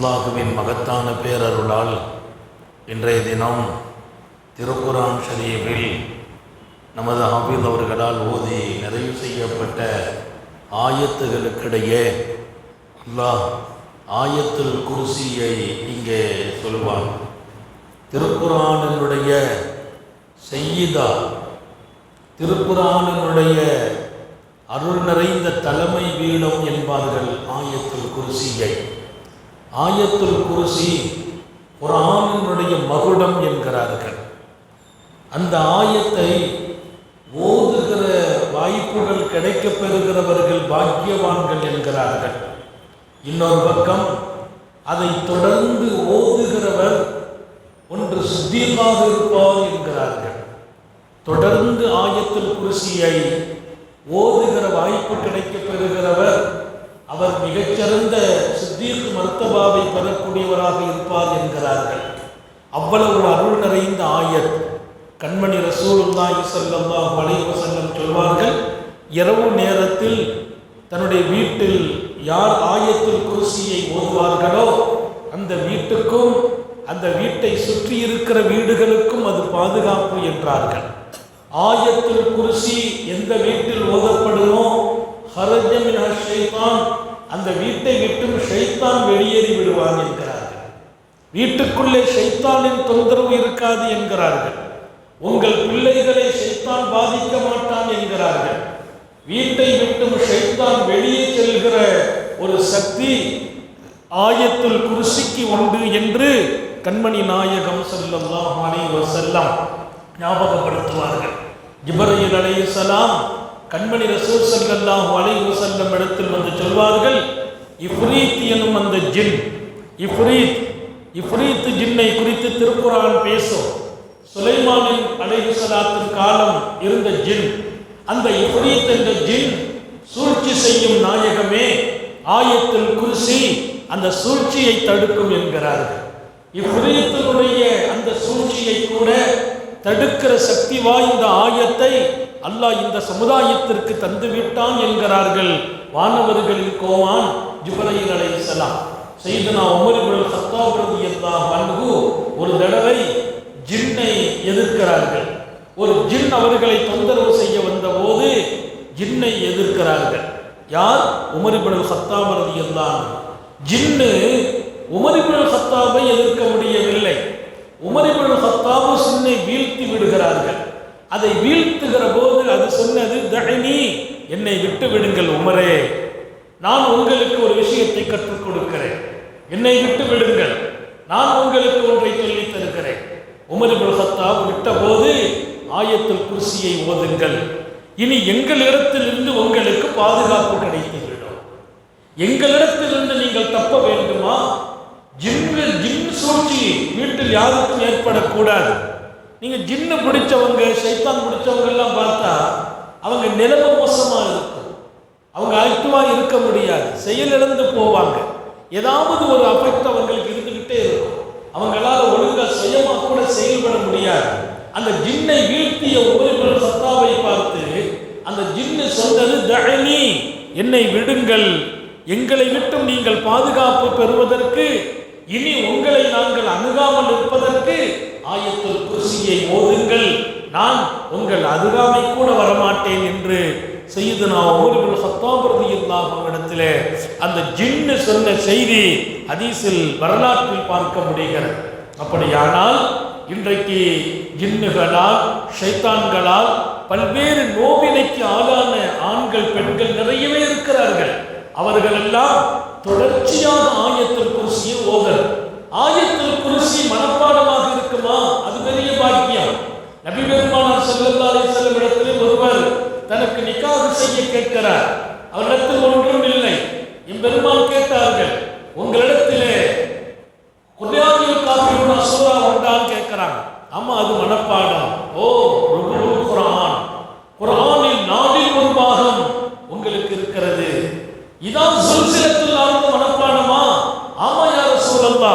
அல்லாஹுவின் மகத்தான பேரருளால் இன்றைய தினம் திருக்குரான் ஷரீஃபில் நமது ஹபீல் அவர்களால் ஓதி நிறைவு செய்யப்பட்ட ஆயத்துகளுக்கிடையே அல்லாஹ் ஆயத்தில் குருசியை இங்கே சொல்வான். திருக்குறானினுடைய செய்யிதா திருக்குறானினுடைய அருள் நிறைந்த தலைமை வீடம் என்பார்கள் ஆயத்தில் குருசியை. ஆயத்துல் குருசி குரானினுடைய மகுடம் என்கிறார்கள். அந்த ஆயத்தை ஓதுகிற வாய்ப்புகள் கிடைக்கப் பெறுகிறவர்கள் பாக்கியவான்கள் என்கிறார்கள். இன்னொரு பக்கம் அதை தொடர்ந்து ஓதுகிறவர் ஒன்று சுத்தியமாக இருப்பார் என்கிறார்கள். தொடர்ந்து ஆயத்தில் குருசியை ஓதுகிற வாய்ப்பு கிடைக்கப் பெறுகிறவர் அவர் மிகச்சிறந்த சித்தீர்க்கு மர்த்தபாவை பெறக்கூடியவராக இருப்பார் என்கிறார்கள். அவ்வளவு அருள் நிறைந்த ஆயத் கண்மணி ரசூலுல்லாஹி ஸல்லல்லாஹு அலைஹி வஸல்லம் சொல்வார்கள் இரவு நேரத்தில் தன்னுடைய வீட்டில் யார் ஆயத்தில் குருசியை ஓதுவார்களோ அந்த வீட்டுக்கும் அந்த வீட்டை சுற்றி இருக்கிற வீடுகளுக்கும் அது பாதுகாப்பு என்றார்கள். ஆயத்தில் குருசி எந்த வீட்டில் ஓதப்படுமோ ஷைத்தான். அந்த வீட்டை விட்டும் ஷைத்தான் வெளியேறி விடுவான் என்கிறார்கள். வீட்டுக்குள்ளே ஷைத்தானின் தொந்தரவு இருக்காது என்கிறார்கள். உங்கள் பிள்ளைகளை ஷைத்தான் பாதிக்க மாட்டான் என்கிறார்கள். வீட்டை விட்டும் ஷைத்தான் வெளியே செல்கிற ஒரு சக்தி ஆயத்துல் குருசிக்கு உண்டு என்று கண்மணி நாயகம் ஸல்லல்லாஹு அலைஹி செல்லாம் ஞாபகப்படுத்துவார்கள். ஜிப்ரீல் சலாம் கண்மணி ரசூல் ஸல்லல்லாஹு அலைஹி வஸல்லம் இடத்தில் வந்து சொல்வார்கள் இஃப்ரீத் எனும் அந்த ஜின் இஃப்ரீத் இஃப்ரீத் ஜின்னை குறித்து திருக்குறான் பேசும். சுலைமானின் அலைஹிஸ்ஸலாத்தின் காலம் இருந்த ஜின் அந்த இஃப்ரீத் என்ற ஜின் சூழ்ச்சி செய்யும் நாயகமே ஆயத்தில் குருசி அந்த சூழ்ச்சியை தடுக்கும் என்கிறார்கள். இஃப்ரீத்தினுடைய அந்த சூழ்ச்சியை கூட தடுக்கிற சக்தி வாய்ந்த ஆயத்தை அல்லாஹ் இந்த சமுதாயத்திற்கு தந்து விட்டான் என்கிறார்கள் வானவர்களின் கோவான் ஜிப்ரீல் அலைஹிஸ்ஸலாம் செய்தனா உமர் இப்னு கத்தாப் ரலியல்லாஹு ஒரு தடவை ஜின்னை எதிர்க்கிறார்கள். ஒரு ஜின் அவர்களை தொந்தரவு செய்ய வந்தபோது ஜின்னை எதிர்க்கிறார்கள். யார்? உமர் இப்னு கத்தாப் ஜின்னு உமர் சத்தாவை எதிர்க்க முடியவில்லை. உமர் இப்னு சின்னை வீழ்த்தி விடுகிறார்கள். அதை வீழ்த்தி என்னை விட்டு விடுங்கள் உமரே. நான் உங்களுக்கு ஒரு விஷயத்தை கற்றுக் கொடுக்கிறேன். என்னை விட்டு விடுங்கள் நான் உங்களுக்கு ஒன்றை சொல்லி தருகிறேன். உமர் இப்னு விட்டபோது விட்ட போது ஆயத்தில் குருசியை ஓதுங்கள். இனி எங்களிடத்திலிருந்து உங்களுக்கு பாதுகாப்பு கிடைத்துவிடும். எங்களிடத்திலிருந்து நீங்கள் தப்ப வேண்டுமா? ஜின்னு ஜின் சூழ்ச்சி வீட்டில் யாருக்கும் ஏற்படக்கூடாது. நீங்க ஜின்னு பிடிச்சவங்க சைத்தான் பிடிச்சவங்க எல்லாம் பார்த்தா அவங்க நிலைமை மோசமாக இருக்கும். அவங்க ஆக்டிவா இருக்க முடியாது. செயலிழந்து போவாங்க. ஏதாவது ஒரு அஃபெக்ட் அவங்களுக்கு இருந்துக்கிட்டே இருக்கும். அவங்களால ஒழுங்காக சுயமா கூட செயல்பட முடியாது. அந்த ஜின்னை வீழ்த்திய ஒரு சத்தாவை பார்த்து அந்த ஜின்னு சொன்னது தழனி என்னை விடுங்கள். எங்களை விட்டும் நீங்கள் பாதுகாப்பு பெறுவதற்கு இனி உங்களை நாங்கள் அணுகாமல் இருப்பதற்கு ஆயத்தில் குருசியை ஓதுங்கள். நான் உங்கள் அருகாமை கூட வரமாட்டேன் என்று செய்யுதுனா ஊர்கள் சத்தாபிரதி இடத்திலே அந்த ஜின்னு சொன்ன செய்தி ஹதீஸில் வரலாற்றில் பார்க்க முடிகிறது. அப்படியானால் இன்றைக்கு ஜின்னுகளால் ஷைத்தான்களால் பல்வேறு நோவினைக்கு ஆளான ஆண்கள் பெண்கள் நிறையவே இருக்கிறார்கள். அவர்கள் எல்லாம் ஆயத்தில் குருசியை ஓதல். ஆயத்தில் குருசி மனப்பாடமாக இருக்குமா? அது பெரிய பாக்கியம். நபி பெருமானார் ஸல்லல்லாஹு அலைஹி இடத்தில் ஒருவர் தனக்கு நிக்காஹ் செய்ய கேட்கிறார். அவரிடத்தில் ஒன்றும் இல்லை. எம்பெருமான் கேட்டார்கள் உங்களிடத்திலே குர்ஆனில் காஃபிருனா சூரா உண்டான்னு கேட்கிறாங்க. ஆமா அது மனப்பாடம். ஓ குரான் குரானில் குர்ஆனில் நாடில் ஒரு பாகம் உங்களுக்கு இருக்கிறது. இதான் சுல்சிலத்தில் ஆழ்ந்த மனப்பாடமா? ஆமா யார சூழல்லா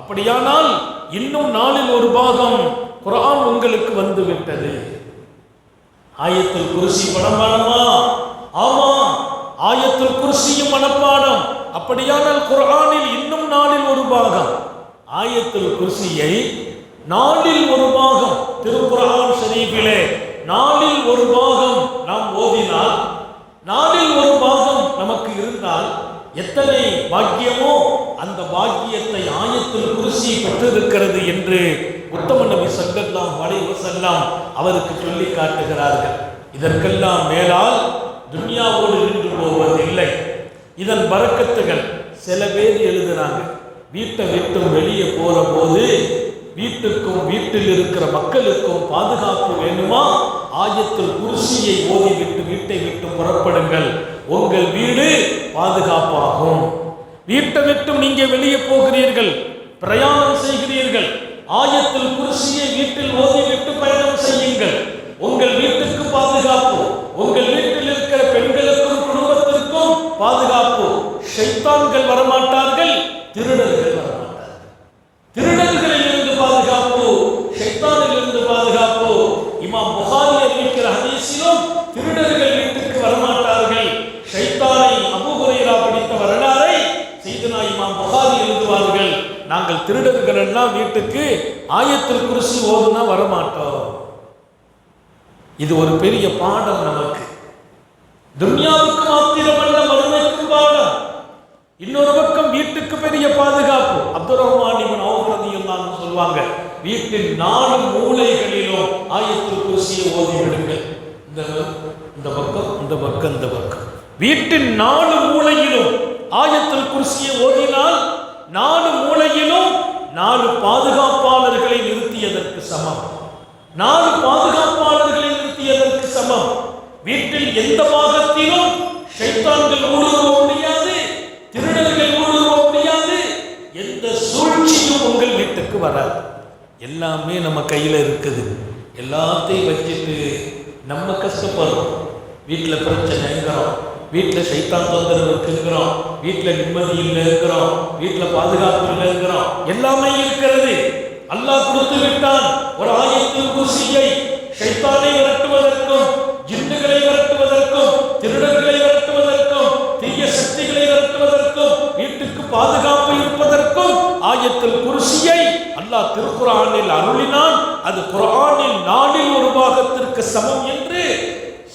அப்படியானால் இன்னும் நாளில் ஒரு பாகம் குரான் உங்களுக்கு வந்து விட்டது ஆயத்தில் குருசி மனப்பாடமா? ஆமா ஆயத்தில் குருசியும் மனப்பாடம். அப்படியானால் குரானில் இன்னும் நாளில் ஒரு பாகம். ஆயத்தில் குருசியை நாளில் ஒரு பாகம். திருக்குர்ஆன் ஷரீஃபிலே நாளில் ஒரு பாகம் நாம் ஓதினால் நாளில் ஒரு பாகம் நமக்கு இருந்தால் எத்தனை பாக்கியமோ அந்த பாக்கியத்தை ஆயத்தில் குருசி பெற்றிருக்கிறது என்று உத்தம நபி ஸல்லல்லாஹு வளைவு செல்லாம் அவருக்கு சொல்லி காட்டுகிறார்கள். இதற்கெல்லாம் மேலால் துன்யாவோடு நின்று போவதில்லை இதன் பறக்கத்துகள் சில பேர் எழுதுறாங்க. வீட்டை விட்டு வெளியே போற போது வீட்டுக்கும் வீட்டில் இருக்கிற மக்களுக்கும் பாதுகாப்பு வேணுமா? ஆயத்தில் குருசியை ஓதிவிட்டு வீட்டை விட்டு புறப்படுங்கள். உங்கள் வீடு பாதுகாப்பாகும். வீட்டை விட்டு நீங்க வெளியே போகிறீர்கள். பிரயாணம் செய்கிறீர்கள். ஆயத்தில் குருசியை வீட்டில் ஓதிவிட்டு பயணம் செய்யுங்கள் உங்கள் வீட்டுக்கு பாதுகாப்பு உங்கள் வீட்டில் இருக்கிற பெண்களுக்கும் குடும்பத்திற்கும் பாதுகாப்பு ஷைத்தான்கள் வரமாட்டார்கள் திருடர்கள் வரமாட்டார்கள் திருடர்களில் இருந்து பாதுகாப்பு ஷைத்தானில் இருந்து பாதுகாப்பு இமாம் புகாரி அறிவிக்கிற ஹதீஸிலும் திருடர்கள் வீட்டுக்கு வரமாட்டார்கள் ஷைத்தானை அபூ ஹுரைரா படித்த வரலாறை செய்தனா இமாம் புகாரி எழுதுவார்கள் நாங்கள் திருடர்கள் எல்லாம் வீட்டுக்கு ஆயத்தில் குருசி ஓதுனா வரமாட்டோம். இது ஒரு பெரிய பாடம் நமக்கு. துன்யாவுக்கு மாத்திரமல்ல மறுமைக்கும் பாடம். இன்னொரு பக்கம் வீட்டுக்கு பெரிய பாதுகாப்பு. அப்துல் ரஹ்மான் இவன் அவரதியெல்லாம் சொல்லுவாங்க வீட்டின் நாலு மூலைகளிலும் ஆயத்தில் குருசியை ஓதி விடுங்கள். இந்த இந்த பக்கம் இந்த பக்கம் இந்த பக்கம். வீட்டின் நாலு மூலையிலும் ஆயத்தில் குருசியை ஓதினால் நாலு மூலையிலும் நாலு பாதுகாப்பாளர்களை நிறுத்தியதற்கு சமம். நாலு பாதுகாப்பாளர்களை நிறுத்தியதற்கு சமம். வீட்டில் எந்த பாகத்திலும் சைத்தான்கள் ஊடுருவ முடியாது திருடர்கள் ஊடுருவ முடியாது எந்த சூழ்ச்சியும் உங்கள் வீட்டுக்கு வராது. எல்லாமே நம்ம கையில் இருக்குது. எல்லாத்தையும் வச்சுட்டு நம்ம கஷ்டப்படுறோம். வீட்டில் பிரச்சனைங்கிறோம் வீட்டில் சைத்தான் தொந்தரவு இருக்குங்கிறோம் வீட்டில் நிம்மதி இல்லைங்கிறோம் வீட்டில் பாதுகாப்பு இல்லைங்கிறோம் எல்லாமே இருக்கிறது. அல்லாஹ் கொடுத்து விட்டான். ஒரு ஆயத்தின் குருசியை ஷைத்தானை விரட்டுவதற்கும் ஜிண்டுகளை விரட்டுவதற்கும் திருடர்களை விரட்டுவதற்கும் தீய சக்திகளை விரட்டுவதற்கும் வீட்டுக்கு பாதுகாப்பு இருப்பதற்கும் ஆயத்தில் குருசியை அல்லாஹ் திருக்குறானில் அருளினான். அது குரானின் நாளில் ஒரு பாகத்திற்கு சமம் என்று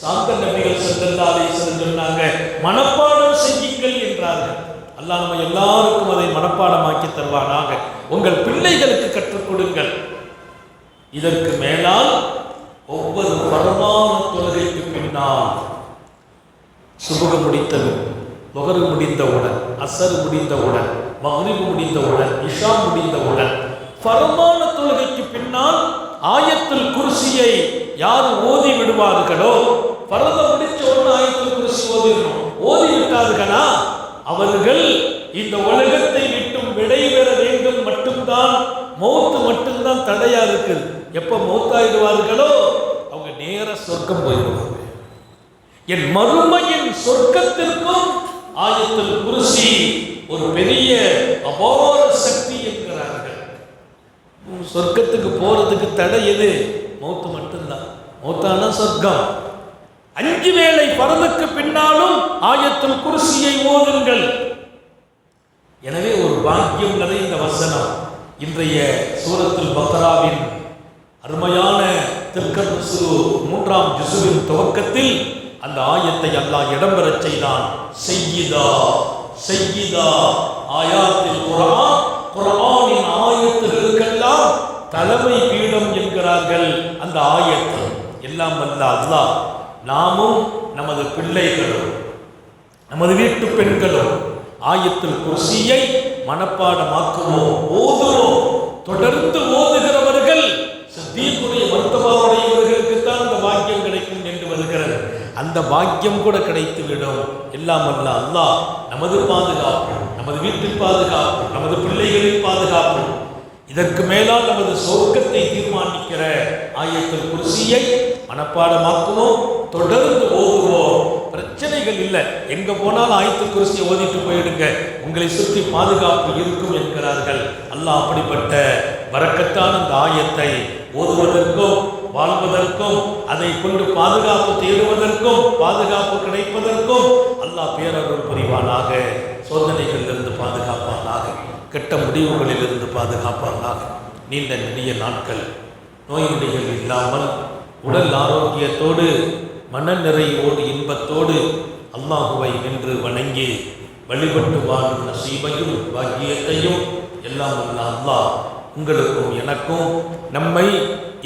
சாந்த நபிகள் ஸல்லல்லாஹு அலைஹி சொன்னாங்க மனப்பாடம் செய்யுங்கள் என்றார்கள். அல்லாஹ் நம்ம எல்லாருக்கும் அதை மனப்பாடமாக்கி தருவானாக. உங்கள் பிள்ளைகளுக்கு கற்றுக் கொடுங்கள். இதற்கு மேலால் ஒவ்வொரு பரமான தொழுகைக்கு பின்னால் சுபக முடித்தது முகரு முடிந்தவுடன் அசர் முடிந்தவுடன் மகரிபு முடிந்தவுடன் இஷா முடிந்தவுடன் பரமான தொழுகைக்கு பின்னால் ஆயத்தில் குருசியை யார் ஓதி விடுவார்களோ பரத முடிச்ச ஒன்று ஆயத்தில் குருசி ஓதிடணும். ஓதி அவர்கள் இந்த உலகத்தை விட்டும் விடைபெற வேண்டும் மட்டும்தான் மௌத்து மட்டும்தான் தடையா இருக்குது எப்ப மௌத்தாயிடுவார்களோ? அவங்க நேர சொர்க்கம் போயிடுவாங்க. என் மறுமையின் சொர்க்கத்திற்கும் ஆயத்தில் குருசி ஒரு பெரிய அபார சக்தி என்கிறார்கள். சொர்க்கத்துக்கு போறதுக்கு தடை எது? மௌத்து மட்டும்தான். மௌத்தானா சொர்க்கம்? அஞ்சு வேளை பரலுக்கு பின்னாலும் ஆயத்தில் குருசியை ஓதுங்கள். எனவே ஒரு பாக்கியம் நிறைந்த வசனம். இன்றைய சூரத்தில் பக்ராவின் அருமையான திருக்கர் மூன்றாம் ஜிசுவின் துவக்கத்தில் அந்த ஆயத்தை அல்லாஹ் இடம்பெறச் செய்தான். செய்யிதா செய்யிதா ஆயாத்தில் குரான் குரானின் ஆயத்துகளுக்கெல்லாம் தலைமை பீடம் என்கிறார்கள் அந்த ஆயத்தில் எல்லாம் வல்ல அல்லாஹ். நாமும் நமது பிள்ளைகளும் நமது வீட்டு பெண்களும் ஆயத்தில் குர்சியை மனப்பாடமாக்குவோம் ஓதுவோம். தொடர்ந்து ஓதுகிறவர்கள் சித்தீக்குடைய மருத்துவமனையவர்களுக்கு தான் அந்த பாக்கியம் கிடைக்கும் என்று வருகிறது. அந்த பாக்கியம் கூட கிடைத்து விடும் எல்லாம் அல்ல அல்லாஹ் நமது பாதுகாப்பு நமது வீட்டில் பாதுகாப்பு நமது பிள்ளைகளின் பாதுகாப்பு. இதற்கு மேலால் நமது சொர்க்கத்தை தீர்மானிக்கிற ஆயத்தில் குருசியை மனப்பாடமாக்குவோம் தொடர்ந்து ஓதுவோம். பிரச்சனைகள் இல்லை. எங்க போனாலும் ஆயத்து குறிச்சி ஓதிட்டு போயிடுங்க. உங்களை சுற்றி பாதுகாப்பு இருக்கும் என்கிறார்கள். அல்லாஹ் அப்படிப்பட்ட வரக்கத்தான அந்த ஆயத்தை ஓதுவதற்கும் வாழ்வதற்கும் அதை கொண்டு பாதுகாப்பு தேடுவதற்கும் பாதுகாப்பு கிடைப்பதற்கும் அல்லாஹ் பேரருள் புரிவானாக. சோதனைகளிலிருந்து பாதுகாப்பானாக. கெட்ட முடிவுகளிலிருந்து பாதுகாப்பானாக. நீண்ட நெடிய நாட்கள் நோய் நொடிகள் இல்லாமல் உடல் ஆரோக்கியத்தோடு மன நிறைவோடு இன்பத்தோடு அல்லாஹுவை நின்று வணங்கி வழிபட்டு வாழும் நசீபையும் பாக்கியத்தையும் எல்லாம் உள்ள அல்லாஹ் உங்களுக்கும் எனக்கும் நம்மை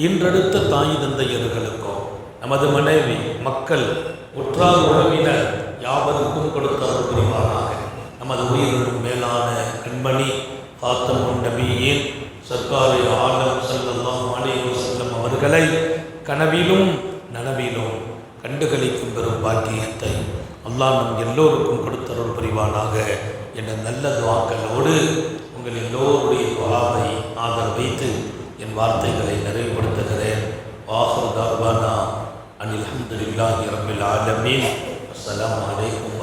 இன்றெடுத்த தாய் தந்தையர்களுக்கும் நமது மனைவி மக்கள் உற்றார் உறவினர் யாவருக்கும் கொடுத்த புரிவாராக நமது உயிரினும் மேலான கண்மணி காத்தமுன் நபியின் சர்க்காரி ஆலம் செல்லல்லாம் அலைஹி செல்லும் அவர்களை கனவிலும் நனவிலும் கண்டுகளிக்கும் பெரும் பாக்கியத்தை அல்லாஹ் நம் எல்லோருக்கும் கொடுத்தருள் புரிவானாக. என்ற நல்ல துவாக்களோடு உங்கள் எல்லோருடைய துவாவை ஆதரவு வைத்து என் வார்த்தைகளை நிறைவுபடுத்துகிறேன். வாஹர் தாவானா அனில் அஹமதுல்லாஹி ரபில் ஆலமீன். அஸ்ஸலாமு அலைக்கும்